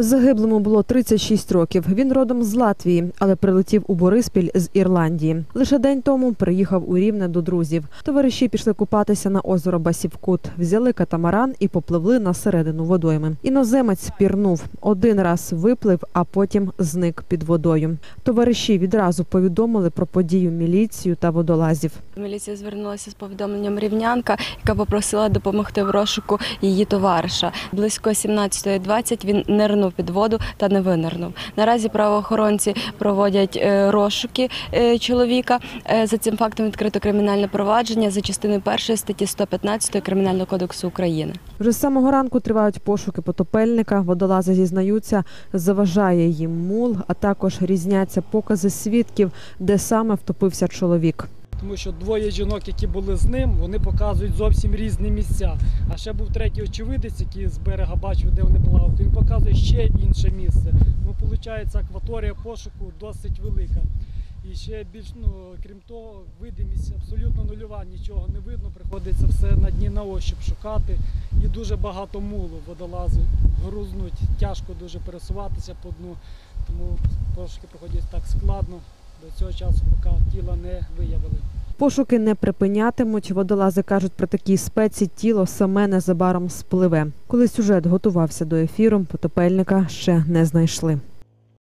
Загиблому було 36 років. Він родом з Латвії, але прилетів у Бориспіль з Ірландії. Лише день тому приїхав у Рівне до друзів. Товариші пішли купатися на озеро Басівкут, взяли катамаран і попливли на середину водойми. Іноземець пірнув один раз виплив, а потім зник під водою. Товариші відразу повідомили про подію міліцію та водолазів. Міліція звернулася з повідомленням рівнянка, яка попросила допомогти в розшуку її товариша. Близько 17.20 він нирнув під воду та не винирнув. Наразі правоохоронці проводять е, розшуки е, чоловіка. Е, За цим фактом відкрито кримінальне провадження за частиною першої статті 115 Кримінального кодексу України. Вже з самого ранку тривають пошуки потопельника. Водолази зізнаються, заважає їм мул, а також різняться покази свідків, де саме втопився чоловік. Тому що двоє жінок, які були з ним, вони показують зовсім різні місця. А ще був третій очевидець, який з берега бачив, де вони плавали, то він показує ще інше місце. Ну, виходить, акваторія пошуку досить велика. І ще більш, ну, крім того, видимість абсолютно нульова, нічого не видно, приходиться все на дні на ощуп шукати. І дуже багато мулу водолази грузнуть, тяжко дуже пересуватися по дну, тому пошуки проходять так складно. До цього часу, поки тіла не виявили. Пошуки не припинятимуть. Водолази кажуть, при такій спеці тіло саме незабаром спливе. Коли сюжет готувався до ефіру, потопельника ще не знайшли.